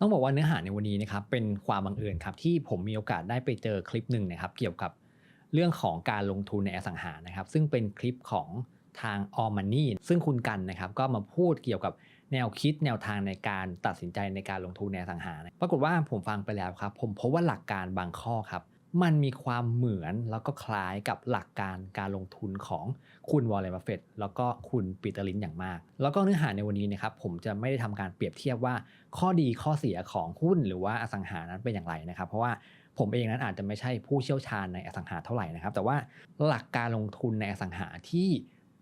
ต้องบอกว่าเนื้อหาในวันนี้นะครับเป็นความบังเอิญครับที่ผมมีโอกาสได้ไปเจอคลิปหนึ่งนะครับเกี่ยวกับเรื่องของการลงทุนในอสังหานะครับ ซึ่งเป็นคลิปของทางออมันนี่ซึ่งคุณกันนะครับก็มาพูดเกี่ยวกับแนวคิดแนวทางในการตัดสินใจในการลงทุนในอสังหานะปรากฏว่าผมฟังไปแล้วครับ ผมพบว่าหลักการบางข้อครับ มันมีความเหมือนแล้วก็คล้ายกับหลักการการลงทุนของคุณวอลเลนบัฟเฟตแล้วก็คุณปีเตอร์ลินอย่างมาก แล้วก็เนื้อหาในวันนี้นะครับผมจะไม่ได้ทำการเปรียบเทียบว่าข้อดีข้อเสียของหุ้นหรือว่าอสังหานั้นเป็นอย่างไรนะครับ เพราะว่าผมเองนั้นอาจจะไม่ใช่ผู้เชี่ยวชาญในอสังหาเท่าไหร่นะครับ แต่ว่าหลักการลงทุนในอสังหาที่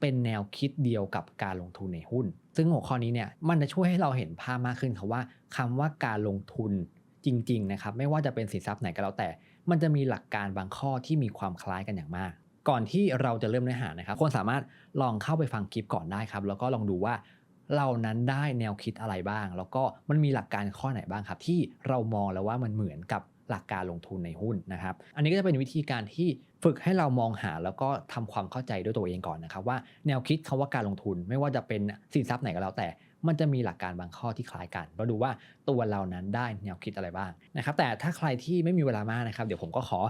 เป็นแนวคิดเดียวกับการลงทุนในหุ้น ซึ่งหัวข้อนี้เนี่ยมันจะช่วยให้เราเห็นภาพมากขึ้นครับว่าคำว่าการลงทุนจริงๆนะครับไม่ว่าจะเป็นสินทรัพย์ไหนก็แล้วแต่ มันจะมีหลักการบางข้อที่มีความคล้ายกันอย่างมาก ก่อนที่เราจะเริ่มเนื้อหานะครับคนสามารถลองเข้าไปฟังคลิปก่อนได้ครับ แล้วก็ลองดูว่าเรานั้นได้แนวคิดอะไรบ้าง แล้วก็มันมีหลักการข้อไหนบ้างครับ ที่เรามองแล้วว่ามันเหมือนกับหลักการลงทุนในหุ้นนะครับ อันนี้ก็จะเป็นวิธีการที่ฝึกให้เรามองหาแล้วก็ทำความเข้าใจด้วยตัวเองก่อนนะครับว่าแนวคิดคาว่าการลงทุนไม่ว่าจะเป็นสินทรัพย์ไหนก็แล้วแต่ มันจะมีหลักการบางข้อที่คล้ายกัน เราดูว่าตัวเรานั้นได้แนวคิดอะไรบ้างนะครับ แต่ถ้าใครที่ไม่มีเวลามากนะครับ เดี๋ยวผมก็ขอ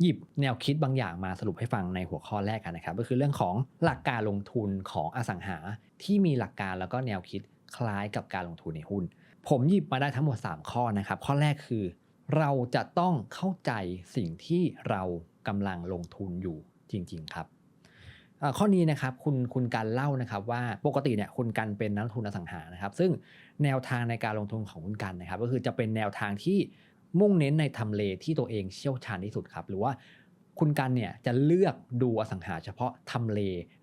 หยิบแนวคิดบางอย่างมาสรุปให้ฟังในหัวข้อแรกกันนะครับ ก็คือเรื่องของหลักการลงทุนของอสังหา ที่มีหลักการแล้วก็แนวคิดคล้ายกับการลงทุนในหุ้น ผมหยิบมาได้ทั้งหมด 3 ข้อนะครับ ข้อแรกคือ เราจะต้องเข้าใจสิ่งที่เรากำลังลงทุนอยู่จริง ๆ ครับ ข้อนี้นะครับคุณคุณการเล่านะครับว่าปกติเนี่ยคุณกันเป็นนักทุนอสังหานะครับ ซึ่งแนวทางในการลงทุนของคุณกันนะครับ ก็คือจะเป็นแนวทางที่มุ่งเน้นในทำเลที่ตัวเองเชี่ยวชาญที่สุดครับ หรือว่าคุณกันเนี่ยจะเลือกดูอสังหาเฉพาะทำเล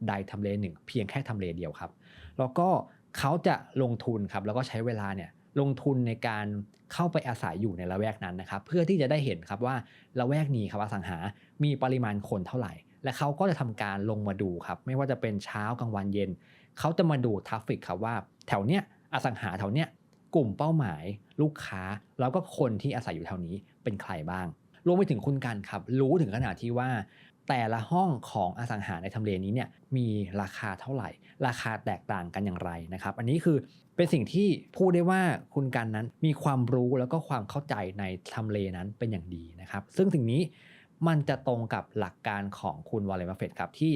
ใดทำเลหนึ่ง เพียงแค่ทำเลเดียวครับ แล้วก็เขาจะลงทุนครับแล้วก็ใช้เวลาเนี่ยลงทุนในการเข้าไปอาศัยอยู่ในละแวกนั้นนะครับ เพื่อที่จะได้เห็นครับว่าละแวกนี้ครับอสังหา มีปริมาณคนเท่าไหร่ และเขาก็จะทำการลงมาดูครับ ไม่ว่าจะเป็นเช้ากลางวันเย็น เขาจะมาดูทราฟฟิกครับว่าแถวเนี้ยอสังหาแถวเนี้ยกลุ่มเป้าหมาย ลูกค้า แล้วก็คนที่อาศัยอยู่แถวนี้เป็นใครบ้าง รวมไปถึงคุณกันครับ รู้ถึงขนาดที่ว่า แต่ละห้องของอสังหาในทำเลนี้เนี่ยมีราคาเท่าไหร่ ราคาแตกต่างกันอย่างไรนะครับ อันนี้คือเป็นสิ่งที่พูดได้ว่าคุณกันนั้นมีความรู้แล้วก็ความเข้าใจในทำเลนั้นเป็นอย่างดีนะครับ ซึ่งสิ่งนี้ มันจะตรงกับหลักการของคุณวอลเลนบัฟเฟตครับที่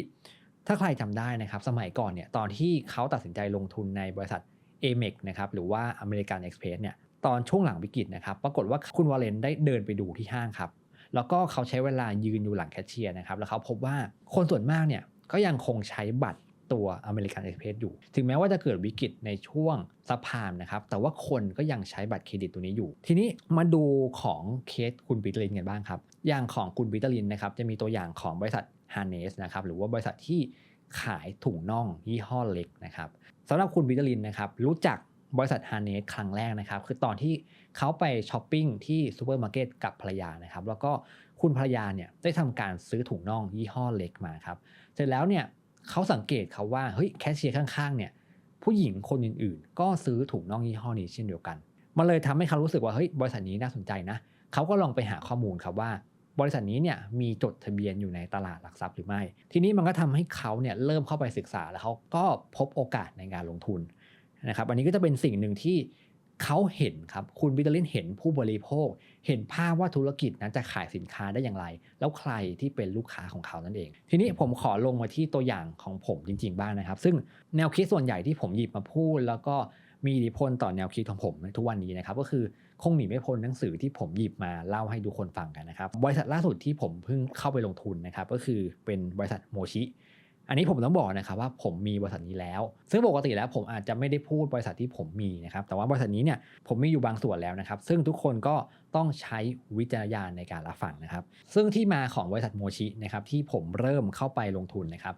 ถ้าใครจำได้นะครับสมัยก่อนเนี่ยตอนที่เขาตัดสินใจลงทุนในบริษัท a m e x นะครับหรือว่า American Express เนี่ยตอนช่วงหลังวิกฤตนะครับปรากฏว่าคุณวอลเลนได้เดินไปดูที่ห้างครับแล้วก็เขาใช้เวลายืนอยู่หลังแคชเชียร์นะครับแล้วเขาพบว่าคนส่วนมากเนี่ยก็ยังคงใช้บัตร ตัว American Express อยู่ ถึงแม้ว่าจะเกิดวิกฤตในช่วงซับพามนะครับ แต่ว่าคนก็ยังใช้บัตรเครดิตตัวนี้อยู่ ทีนี้มาดูของเคสคุณปีเตลินกันบ้างครับ อย่างของคุณปีเตลินนะครับ จะมีตัวอย่างของบริษัท h a r n e s นะครับ หรือว่าบริษัทที่ขายถุงน่องยี่ห้อเล็กนะครับสำหรับคุณปีเตลินนะครับ รู้จักบริษัท Harness ครั้งแรกนะครับ คือตอนที่เขาไปช้อปปิ้งที่ซูเปอร์มาร์เก็ตกับภรรยานะครับ แล้วก็คุณภรรยาเนี่ยได้ทำการซื้อถุงน่องยี่ห้อเล็กมาครับ เสร็จแล้วเนี่ย เขาสังเกตเขาว่าเฮ้ยแคชเชียร์ข้างๆเนี่ยผู้หญิงคนอื่นๆ ก็ซื้อถุงน่องยี่ห้อนี้เช่นเดียวกัน มันเลยทำให้เขารู้สึกว่าเฮ้ยบริษัทนี้น่าสนใจนะเขาก็ลองไปหาข้อมูลครับว่า บริษัทนี้เนี่ยมีจดทะเบียนอยู่ในตลาดหลักทรัพย์หรือไม่ ทีนี้มันก็ทำให้เขาเนี่ยเริ่มเข้าไปศึกษาแล้วเขาก็พบโอกาสในการลงทุนนะครับอันนี้ก็จะเป็นสิ่งหนึ่งที่ เขาเห็นครับคุณบิตเตอร์ลินเห็นผู้บริโภค เห็นภาพว่าธุรกิจนั้นจะขายสินค้าได้อย่างไร แล้วใครที่เป็นลูกค้าของเขานั่นเอง ทีนี้ผมขอลงมาที่ตัวอย่างของผมจริง ๆ บ้างนะครับ ซึ่งแนวคิดส่วนใหญ่ที่ผมหยิบมาพูด แล้วก็มีอิทธิพลต่อแนวคิดของผมทุกวันนี้นะครับก็คือคงหนีไม่พ้นหนังสือที่ผมหยิบมาเล่าให้ทุกคนฟังกันนะครับบริษัทล่าสุดที่ผมเพิ่งเข้าไปลงทุนนะครับก็คือเป็นบริษัทโมชิ อันนี้ผมต้องบอกนะครับว่าผมมีบริษัทนี้แล้ว ซึ่งปกติแล้วผมอาจจะไม่ได้พูดบริษัทที่ผมมีนะครับ แต่ว่าบริษัทนี้เนี่ยผมมีอยู่บางส่วนแล้วนะครับ ซึ่งทุกคนก็ต้องใช้วิจารณญาณในการรับฟังนะครับ ซึ่งที่มาของบริษัทโมชินะครับที่ผมเริ่มเข้าไปลงทุนนะครับ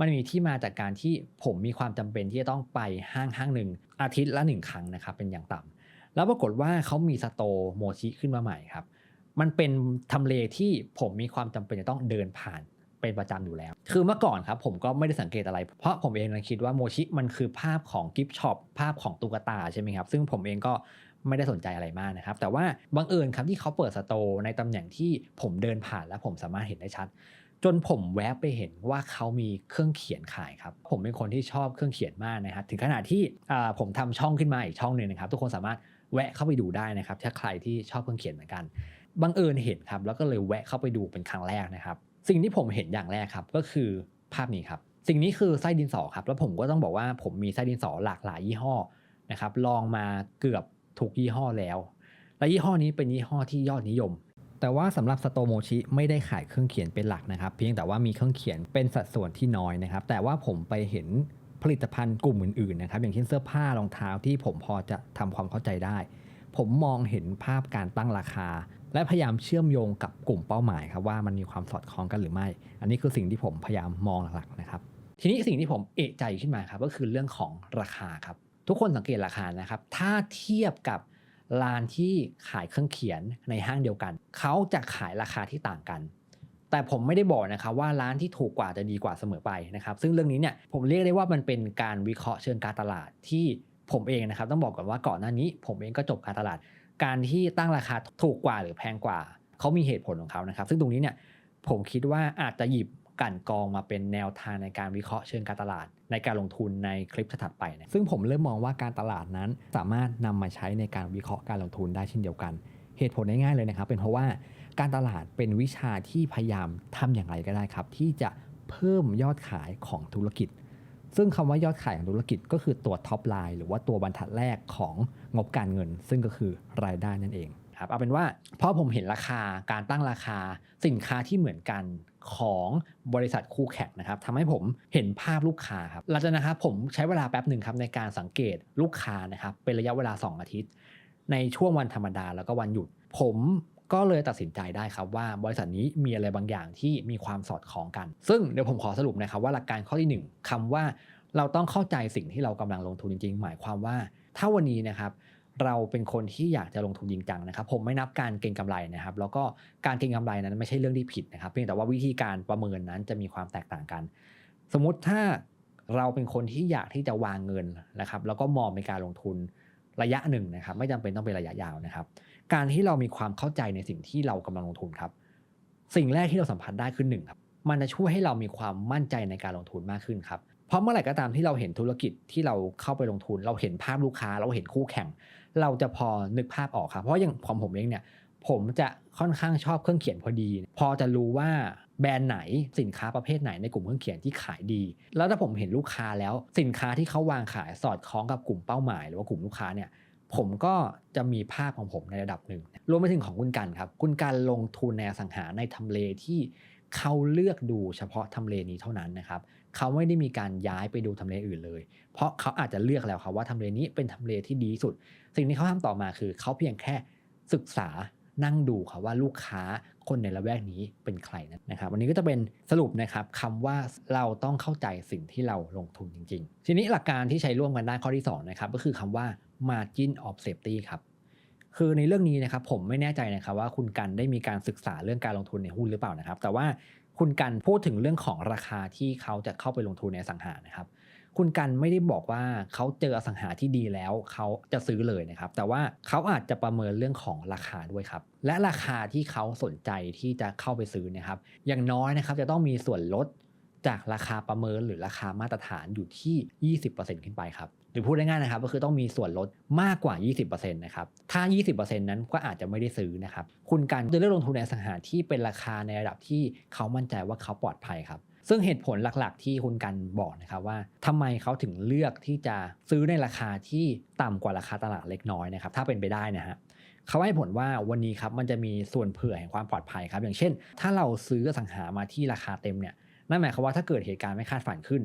มันมีที่มาจากการที่ผมมีความจำเป็นที่จะต้องไปห้างห้างหนึ่งอาทิตย์ละหนึ่งครั้งนะครับเป็นอย่างต่ำแล้วปรากฏว่าเขามีสโตโมชิขึ้นมาใหม่ครับมันเป็นทำเลที่ผมมีความจำเป็นจะต้องเดินผ่าน เป็นประจำอยู่แล้ว คือเมื่อก่อนครับผมก็ไม่ได้สังเกตอะไร เพราะผมเองนะคิดว่าโมชิมันคือภาพของกิฟช็อปภาพของตุ๊กตาใช่ไหมครับ ซึ่งผมเองก็ไม่ได้สนใจอะไรมากนะครับ แต่ว่าบังเอิญครับที่เขาเปิดสโตร์ในตำแหน่งที่ผมเดินผ่านแล้วผมสามารถเห็นได้ชัด จนผมแวบไปเห็นว่าเขามีเครื่องเขียนขายครับ ผมเป็นคนที่ชอบเครื่องเขียนมากนะครับถึงขนาดที่ผมทำช่องขึ้นมาอีกช่องหนึ่งนะครับ ทุกคนสามารถแวะเข้าไปดูได้นะครับ ถ้าใครที่ชอบเครื่องเขียนเหมือนกันบังเอิญเห็นครับแล้วก็เลยแวะเข้าไปดูเป็นครั้งแรกนะครับ สิ่งที่ผมเห็นอย่างแรกครับก็คือภาพนี้ครับสิ่งนี้คือไส้ดินสอครับ แล้วผมก็ต้องบอกว่าผมมีไส้ดินสอหลากหลายยี่ห้อนะครับลองมาเกือบทุกยี่ห้อแล้ว และยี่ห้อนี้เป็นยี่ห้อที่ยอดนิยม แต่ว่าสำหรับสโตโมชิไม่ได้ขายเครื่องเขียนเป็นหลักนะครับ เพียงแต่ว่ามีเครื่องเขียนเป็นสัดส่วนที่น้อยนะครับ แต่ว่าผมไปเห็นผลิตภัณฑ์กลุ่มอื่นๆนะครับอย่างเช่นเสื้อผ้ารองเท้าที่ผมพอจะทำความเข้าใจได้ ผมมองเห็นภาพการตั้งราคา และพยายามเชื่อมโยงกับกลุ่มเป้าหมายครับว่ามันมีความสอดคล้องกันหรือไม่ อันนี้คือสิ่งที่ผมพยายามมองหลักๆนะครับ ทีนี้สิ่งที่ผมเอะใจขึ้นมาครับก็คือเรื่องของราคาครับ ทุกคนสังเกตราคานะครับ ถ้าเทียบกับร้านที่ขายเครื่องเขียนในห้างเดียวกัน เขาจะขายราคาที่ต่างกัน แต่ผมไม่ได้บอกนะครับว่าร้านที่ถูกกว่าจะดีกว่าเสมอไปนะครับ ซึ่งเรื่องนี้เนี่ยผมเรียกได้ว่ามันเป็นการวิเคราะห์เชิงการตลาดที่ผมเองนะครับต้องบอกก่อนว่าก่อนหน้านี้ ผมเองก็จบการตลาด การที่ตั้งราคาถูกกว่าหรือแพงกว่า เขามีเหตุผลของเขานะครับ ซึ่งตรงนี้เนี่ยผมคิดว่าอาจจะหยิบกันกรองมาเป็นแนวทางในการวิเคราะห์เชิงการตลาด ในการลงทุนในคลิปถัดไปนะซึ่งผมเริ่มมองว่าการตลาดนั้นสามารถนำมาใช้ในการวิเคราะห์การลงทุนได้เช่นเดียวกัน เหตุผลง่ายๆเลยนะครับ เป็นเพราะว่าการตลาดเป็นวิชาที่พยายามทำอย่างไรก็ได้ครับ ที่จะเพิ่มยอดขายของธุรกิจ ซึ่งคำว่ายอดขายของธุรกิจก็คือตัวท็อปไลน์หรือว่าตัวบรรทัดแรกของงบการเงิน ซึ่งก็คือรายได้นั่นเองครับเอาเป็นว่าพอผมเห็นราคาการตั้งราคาสินค้าที่เหมือนกันของบริษัทคู่แข่งนะครับทำให้ผมเห็นภาพลูกค้าครับหลังจากนั้นนะครับผมใช้เวลาแป๊บหนึ่งครับในการสังเกตลูกค้านะครับเป็นระยะเวลา 2 อาทิตย์ ในช่วงวันธรรมดาแล้วก็วันหยุด ผม ก็เลยตัดสินใจได้ครับว่าบริษัทนี้มีอะไรบางอย่างที่มีความสอดคล้องกัน ซึ่งเดี๋ยวผมขอสรุปนะครับว่าหลักการข้อที่ 1คำว่าเราต้องเข้าใจสิ่งที่เรากำลังลงทุนจริง ๆ หมายความว่า ถ้าวันนี้นะครับเราเป็นคนที่อยากจะลงทุนจริงจังนะครับ ผมไม่นับการเก็งกำไรนะครับ แล้วก็การเก็งกำไรนั้นไม่ใช่เรื่องที่ผิดนะครับ เพียงแต่ว่าวิธีการประเมินนั้นจะมีความแตกต่างกัน สมมุติถ้าเราเป็นคนที่อยากที่จะวางเงินนะครับ แล้วก็มองเป็นการลงทุน ระยะหนึ่งนะครับ ไม่จำเป็นต้องเป็นระยะยาวนะครับ การที่เรามีความเข้าใจในสิ่งที่เรากำลังลงทุนครับ สิ่งแรกที่เราสัมผัสได้คือหนึ่งครับ มันจะช่วยให้เรามีความมั่นใจในการลงทุนมากขึ้นครับเพราะเมื่อไหร่ก็ตามที่เราเห็นธุรกิจที่เราเข้าไปลงทุน เราเห็นภาพลูกค้า เราเห็นคู่แข่ง เราจะพอนึกภาพออกครับเพราะอย่างของผมเองเนี่ยผมจะค่อนข้างชอบเครื่องเขียนพอดี พอจะรู้ว่า แบรนด์ไหนสินค้าประเภทไหนในกลุ่มเครื่องเขียนที่ขายดี แล้วถ้าผมเห็นลูกค้าแล้วสินค้าที่เขาวางขายสอดคล้องกับกลุ่มเป้าหมาย หรือว่ากลุ่มลูกค้าเนี่ยผมก็จะมีภาพของผมในระดับหนึ่ง รวมไปถึงของคุณกันครับ คุณกันลงทุนในสังหาในทำเลที่เขาเลือกดูเฉพาะทำเลนี้เท่านั้นนะครับ เขาไม่ได้มีการย้ายไปดูทำเลอื่นเลย เพราะเขาอาจจะเลือกแล้วครับว่าทำเลนี้เป็นทำเลที่ดีสุด สิ่งที่เขาทำต่อมาคือ เขาเพียงแค่ศึกษา นั่งดูครับว่าลูกค้าคนในละแวกนี้เป็นใครนะครับ วันนี้ก็จะเป็นสรุปนะครับคำว่าเราต้องเข้าใจสิ่งที่เราลงทุนจริง ๆ ทีนี้หลักการที่ใช้ร่วมกันได้ข้อที่2นะครับก็คือคำว่า margin of safety ครับคือในเรื่องนี้นะครับผมไม่แน่ใจนะครับว่าคุณกันได้มีการศึกษาเรื่องการลงทุนในหุ้นหรือเปล่านะครับ แต่ว่าคุณกันพูดถึงเรื่องของราคาที่เขาจะเข้าไปลงทุนในสังหานะครับ คุณกันไม่ได้บอกว่าเขาเจออสังหาที่ดีแล้วเขาจะซื้อเลยนะครับ แต่ว่าเขาอาจจะประเมินเรื่องของราคาด้วยครับ และราคาที่เขาสนใจที่จะเข้าไปซื้อนะครับ อย่างน้อยนะครับจะต้องมีส่วนลดจากราคาประเมินหรือราคามาตรฐานอยู่ที่ 20%ขึ้นไปครับหรือพูดง่ายๆนะครับก็คือต้องมีส่วนลดมากกว่า 20%นะครับ ถ้า 20%นั้นก็อาจจะไม่ได้ซื้อนะครับ คุณการจะเลือกลงทุนในสังหาที่เป็นราคาในระดับที่เขามั่นใจว่าเขาปลอดภัยครับ ซึ่งเหตุผลหลักๆ ที่คุณกันบอกนะครับว่าทำไมเขาถึงเลือกที่จะซื้อในราคาที่ต่ำกว่าราคาตลาดเล็กน้อยนะครับถ้าเป็นไปได้นะฮะเขาให้ผลว่าวันนี้ครับมันจะมีส่วนเผื่อแห่งความปลอดภัยครับ อย่างเช่น ถ้าเราซื้ออสังหามาที่ราคาเต็มเนี่ยนั่นหมายความว่าถ้าเกิดเหตุการณ์ไม่คาดฝันขึ้น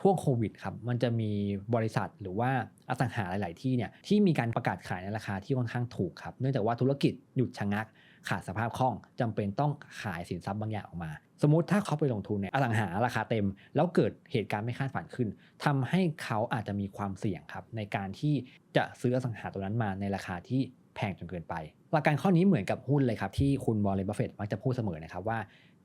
ช่วงโควิดครับมันจะมีบริษัทหรือว่าอสังหาหลาย ๆ ที่เนี่ยที่มีการประกาศขายในราคาที่ค่อนข้างถูกครับเนื่องจากว่าธุรกิจหยุดชะงัก ขาดสภาพคล่องจำเป็นต้องขายสินทรัพย์บางอย่างออกมา สมมติถ้าเขาไปลงทุนในอสังหาราคาเต็ม แล้วเกิดเหตุการณ์ไม่คาดฝันขึ้นทำให้เขาอาจจะมีความเสี่ยงครับในการที่จะซื้ออสังหาตัวนั้นมาในราคาที่แพงจนเกินไป หลักการข้อนี้เหมือนกับหุ้นเลยครับที่คุณบอลเลนบัฟเฟตมักจะพูดเสมอนะครับว่า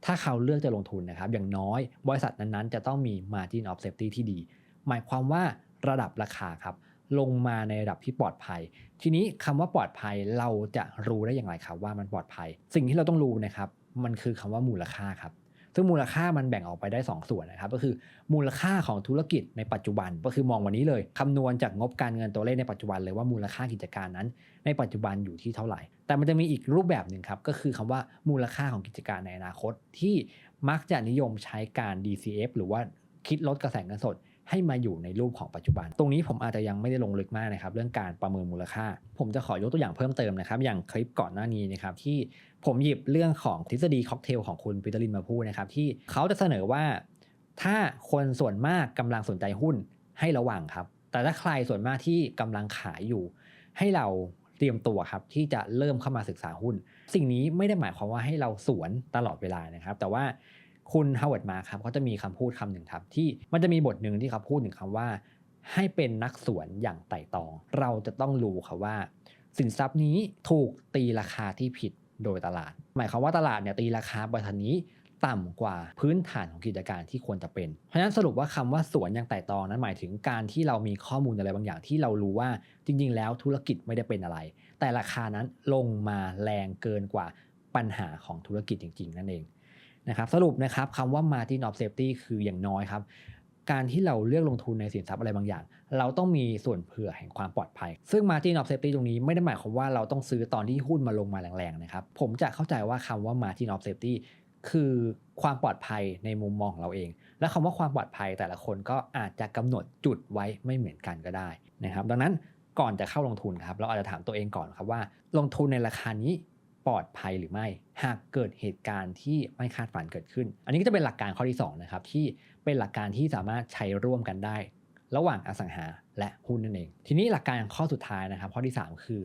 ถ้าเขาเลือกจะลงทุนนะครับอย่างน้อยบริษัทนั้นๆ จะต้องมี margin of safety ที่ดี หมายความว่าระดับราคาครับ ลงมาในระดับที่ปลอดภัย ทีนี้คำว่าปลอดภัยเราจะรู้ได้อย่างไรครับว่ามันปลอดภัย สิ่งที่เราต้องรู้นะครับมันคือคำว่ามูลค่าครับซึ่งมูลค่ามันแบ่งออกไปได้ 2 ส่วนนะครับ ก็คือมูลค่าของธุรกิจในปัจจุบันก็คือมองวันนี้เลยคำนวณจากงบการเงินตัวเลขในปัจจุบันเลยว่ามูลค่ากิจการนั้น ในปัจจุบันอยู่ที่เท่าไหร่ แต่มันจะมีอีกรูปแบบหนึ่งครับก็คือคำว่ามูลค่าของกิจการในอนาคต ที่มักจะนิยมใช้การ DCF หรือว่าคิดลดกระแสเงินสด ให้มาอยู่ในรูปของปัจจุบัน ตรงนี้ผมอาจจะยังไม่ได้ลงลึกมากนะครับ เรื่องการประเมินมูลค่า ผมจะขอยกตัวอย่างเพิ่มเติมนะครับ อย่างคลิปก่อนหน้านี้นะครับที่ผมหยิบเรื่องของทฤษฎีค็อกเทลของคุณปีเตอร์ลินมาพูดนะครับที่เขาจะเสนอว่า ถ้าคนส่วนมากกำลังสนใจหุ้นให้ระวังครับ แต่ถ้าใครส่วนมากที่กำลังขายอยู่ ให้เราเตรียมตัวครับที่จะเริ่มเข้ามาศึกษาหุ้น สิ่งนี้ไม่ได้หมายความว่าให้เราสวนตลอดเวลานะครับ แต่ว่า คุณฮาวเวิร์ดมาครับเขาจะมีคำพูดคำหนึ่งครับ ที่มันจะมีบทหนึ่งที่เขาพูดถึงคำว่า ให้เป็นนักสวนอย่างไต่ตอง เราจะต้องรู้ครับว่า สินทรัพย์นี้ถูกตีราคาที่ผิดโดยตลาด หมายความว่าตลาดเนี่ยตีราคาบริษัทนี้ต่ำกว่าพื้นฐานของกิจการที่ควรจะเป็น เพราะฉะนั้นสรุปว่าคำว่าสวนอย่างไต่ตองนั้นหมายถึงการที่เรามีข้อมูลอะไรบางอย่างที่เรารู้ว่าจริง ๆ แล้วธุรกิจไม่ได้เป็นอะไร แต่ราคานั้นลงมาแรงเกินกว่าปัญหาของธุรกิจจริง ๆ นั่นเอง นะครับสรุปนะครับคำว่า margin of safety คืออย่างน้อยครับ การที่เราเลือกลงทุนในสินทรัพย์อะไรบางอย่าง เราต้องมีส่วนเผื่อแห่งความปลอดภัย ซึ่ง margin of safety ตรงนี้ไม่ได้หมายความว่าเราต้องซื้อตอนที่หุ้นมาลงมาแรงๆนะครับผมจะเข้าใจว่าคำว่า margin of safety คือความปลอดภัยในมุมมองของเราเอง และคำว่าความปลอดภัยแต่ละคนก็อาจจะกำหนดจุดไว้ไม่เหมือนกันก็ได้นะครับ ดังนั้นก่อนจะเข้าลงทุนครับเราอาจจะถามตัวเองก่อนครับว่า ลงทุนในราคานี้ ปลอดภัยหรือไม่ หากเกิดเหตุการณ์ที่ไม่คาดฝันเกิดขึ้น อันนี้ก็จะเป็นหลักการข้อที่2นะครับที่เป็นหลักการที่สามารถใช้ร่วมกันได้ ระหว่างอสังหาและหุ้นนั่นเอง ทีนี้หลักการข้อสุดท้ายนะครับ ข้อที่ 3 คือ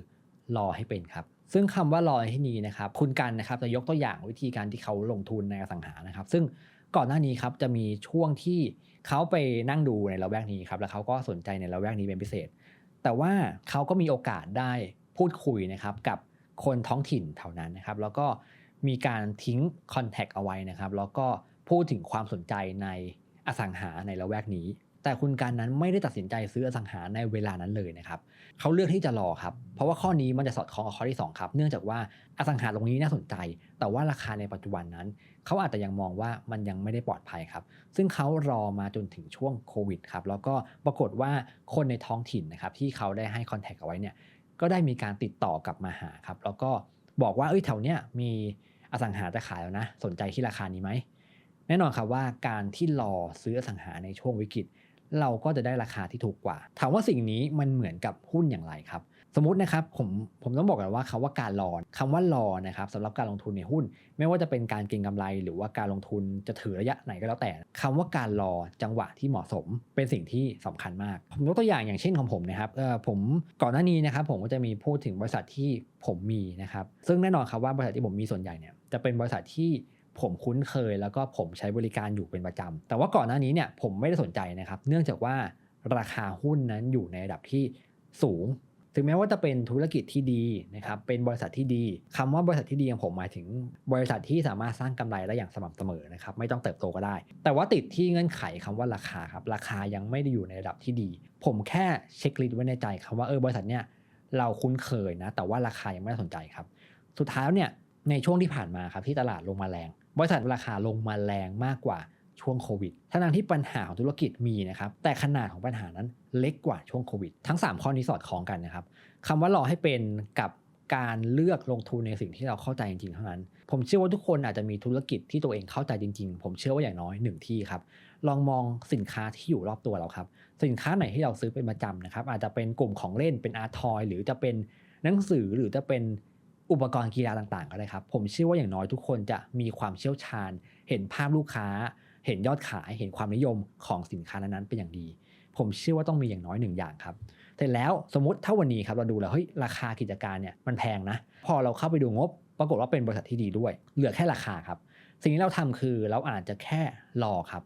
รอให้เป็นครับซึ่งคำว่ารอให้นี้นะครับคุณกันนะครับจะยกตัวอย่างวิธีการที่เขาลงทุนในอสังหานะครับ ซึ่งก่อนหน้านี้ครับจะมีช่วงที่เขาไปนั่งดูในละแวกนี้ครับแล้วเขาก็สนใจในละแวกนี้เป็นพิเศษ แต่ว่าเขาก็มีโอกาสได้พูดคุยนะครับกับ คนท้องถิ่นแถวนั้นนะครับ แล้วก็มีการทิ้งคอนแทคเอาไว้นะครับ แล้วก็พูดถึงความสนใจในอสังหาในละแวกนี้ แต่คุณการนั้นไม่ได้ตัดสินใจซื้ออสังหาในเวลานั้นเลยนะครับเขาเลือกที่จะรอครับ เพราะว่าข้อนี้มันจะสอดคล้องกับข้อที่2ครับ เนื่องจากว่าอสังหาตรงนี้น่าสนใจ แต่ว่าราคาในปัจจุบันนั้น เขาอาจจะยังมองว่ามันยังไม่ได้ปลอดภัยครับ ซึ่งเขารอมาจนถึงช่วงโควิดครับ แล้วก็ปรากฏว่าคนในท้องถิ่นนะครับที่เขาได้ให้คอนแทคเอาไว้เนี่ย ก็ได้มีการติดต่อกลับมาหาครับ แล้วก็บอกว่าเอ้ยแถวเนี้ยมีอสังหาจะขายแล้วนะ สนใจที่ราคานี้ไหมแน่นอนครับว่าการที่รอซื้ออสังหาในช่วงวิกฤต เราก็จะได้ราคาที่ถูกกว่า ถามว่าสิ่งนี้มันเหมือนกับหุ้นอย่างไรครับ สมมตินะครับผมผมต้องบอกกันว่าคำว่าการรอคำว่ารอนะครับสำหรับการลงทุนในหุ้น ไม่ว่าจะเป็นการเก็งกำไร หรือว่าการลงทุนจะถือระยะไหนก็แล้วแต่คำว่าการรอจังหวะที่เหมาะสมเป็นสิ่งที่สำคัญมาก ผมยกตัวอย่างอย่างเช่นของผมนะครับเออผมก่อนหน้านี้นะครับผมก็จะมีพูดถึงบริษัทที่ผมมีนะครับซึ่งแน่นอนครับว่าบริษัทที่ผมมีส่วนใหญ่เนี่ยจะเป็นบริษัทที่ผมคุ้นเคยแล้วก็ผมใช้บริการอยู่เป็นประจำแต่ว่าก่อนหน้านี้เนี่ยผมไม่ได้สนใจนะครับ เนื่องจากว่าราคาหุ้นนั้นอยู่ในระดับที่สูง ถึงแม้ว่าจะเป็นธุรกิจที่ดีนะครับเป็นบริษัทที่ดีคำว่าบริษัทที่ดีของผมหมายถึงบริษัทที่สามารถสร้างกำไรได้อย่างสม่ำเสมอนะครับไม่ต้องเติบโตก็ได้ แต่ว่าติดที่เงื่อนไขคำว่าราคาครับราคายังไม่ได้อยู่ในระดับที่ดี ผมแค่เช็คลิสต์ไว้ในใจครับว่าเออบริษัทเนี้ยเราคุ้นเคยนะแต่ว่าราคายังไม่น่าสนใจครับ สุดท้ายเนี่ยในช่วงที่ผ่านมาครับที่ตลาดลงมาแรง บริษัทราคาลงมาแรงมากกว่า ช่วงโควิด ทั้งที่ปัญหาของธุรกิจมีนะครับ แต่ขนาดของปัญหานั้นเล็กกว่าช่วงโควิด ทั้ง 3 ข้อนี้สอดคล้องกันนะครับคำว่ารอให้เป็นกับการเลือกลงทุนในสิ่งที่เราเข้าใจจริงๆ เท่านั้น ผมเชื่อว่าทุกคนอาจจะมีธุรกิจที่ตัวเองเข้าใจจริง ๆ ผมเชื่อว่าอย่างน้อยหนึ่งที่ครับ ลองมองสินค้าที่อยู่รอบตัวเราครับ สินค้าไหนที่เราซื้อเป็นประจำนะครับ อาจจะเป็นกลุ่มของเล่น เป็นอาร์ทอย หรือจะเป็นหนังสือ หรือจะเป็นอุปกรณ์กีฬาต่างๆ ก็ได้ครับ ผมเชื่อว่าอย่างน้อยทุกคนจะมีความเชี่ยวชาญ เห็นภาพลูกค้า เห็นยอดขายเห็นความนิยมของสินค้านั้นๆเป็นอย่างดี ผมเชื่อว่าต้องมีอย่างน้อยหนึ่งอย่างครับเสร็จแล้วสมมติถ้าวันนี้ครับเราดูแล้วเฮ้ยราคากิจการเนี่ยมันแพงนะ พอเราเข้าไปดูงบ ปรากฏว่าเป็นบริษัทที่ดีด้วย เหลือแค่ราคาครับ สิ่งที่เราทำคือเราอาจจะแค่รอครับ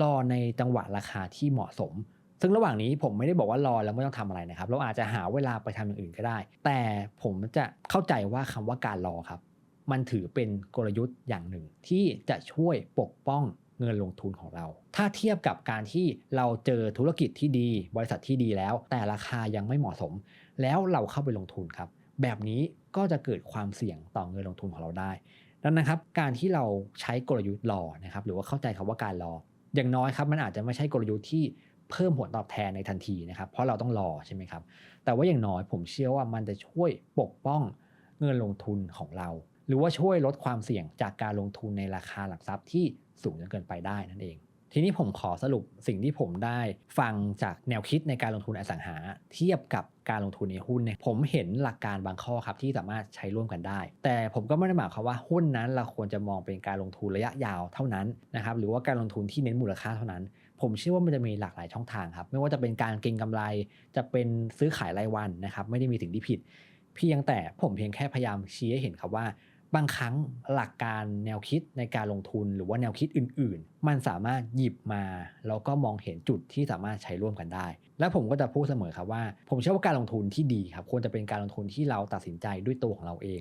รอในจังหวะราคาที่เหมาะสม ซึ่งระหว่างนี้ผมไม่ได้บอกว่ารอแล้วไม่ต้องทำอะไรนะครับ เราอาจจะหาเวลาไปทำอย่างอื่นก็ได้ แต่ผมจะเข้าใจว่าคำว่าการรอครับ มันถือเป็นกลยุทธ์อย่างหนึ่งที่จะช่วยปกป้อง เงินลงทุนของเรา ถ้าเทียบกับการที่เราเจอธุรกิจที่ดี บริษัทที่ดีแล้ว แต่ราคายังไม่เหมาะสม แล้วเราเข้าไปลงทุนครับ แบบนี้ก็จะเกิดความเสี่ยงต่อเงินลงทุนของเราได้ดังนั้นครับการที่เราใช้กลยุทธ์รอนะครับหรือว่าเข้าใจคำว่าการรอ อย่างน้อยครับมันอาจจะไม่ใช่กลยุทธ์ที่เพิ่มผลตอบแทนในทันทีนะครับเพราะเราต้องรอใช่ไหมครับแต่ว่าอย่างน้อยผมเชื่อว่ามันจะช่วยปกป้องเงินลงทุนของเรา หรือว่าช่วยลดความเสี่ยงจากการลงทุนในราคาหลักทรัพย์ที่ สูงจนเกินไปได้นั่นเอง ทีนี้ผมขอสรุปสิ่งที่ผมได้ฟังจากแนวคิดในการลงทุนอสังหา เทียบกับการลงทุนในหุ้นเนี่ยผมเห็นหลักการบางข้อครับที่สามารถใช้ร่วมกันได้ แต่ผมก็ไม่ได้หมายความว่าหุ้นนั้นเราควรจะมองเป็นการลงทุนระยะยาวเท่านั้นนะครับหรือว่าการลงทุนที่เน้นมูลค่าเท่านั้น ผมเชื่อว่ามันจะมีหลากหลายช่องทางครับไม่ว่าจะเป็นการเก็งกำไร จะเป็นซื้อขายรายวันนะครับไม่ได้มีสิ่งที่ผิด เพียงแต่ผมเพียงแค่พยายามชี้ให้เห็นครับว่า บางครั้งหลักการแนวคิดในการลงทุนหรือว่าแนวคิดอื่น ๆ มันสามารถหยิบมา แล้วก็มองเห็นจุดที่สามารถใช้ร่วมกันได้ และผมก็จะพูดเสมอครับว่า ผมเชื่อว่าการลงทุนที่ดีครับควรจะเป็นการลงทุนที่เราตัดสินใจด้วยตัวของเราเอง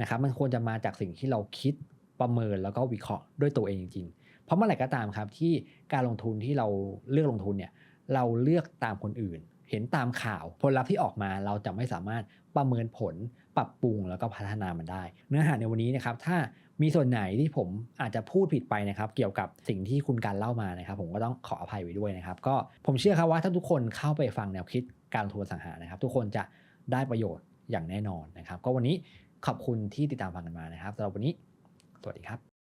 นะครับมันควรจะมาจากสิ่งที่เราคิดประเมินแล้วก็วิเคราะห์ด้วยตัวเองจริงๆ เพราะเมื่อไหร่ก็ตามครับที่การลงทุนที่เราเลือกลงทุนเนี่ยเราเลือกตามคนอื่น เห็นตามข่าวผลลัพธ์ที่ออกมาเราจะไม่สามารถ ประเมินผลปรับปรุงแล้วก็พัฒนามันได้ เนื้อหาในวันนี้นะครับถ้ามีส่วนไหนที่ผมอาจจะพูดผิดไปนะครับ เกี่ยวกับสิ่งที่คุณการเล่ามานะครับ ผมก็ต้องขออภัยไว้ด้วยนะครับ ก็ผมเชื่อครับว่าถ้าทุกคนเข้าไปฟังแนวคิดการลงทุนสังหานะครับ ทุกคนจะได้ประโยชน์อย่างแน่นอนนะครับ ก็วันนี้ขอบคุณที่ติดตามฟังกันมานะครับสำหรับวันนี้ สวัสดีครับ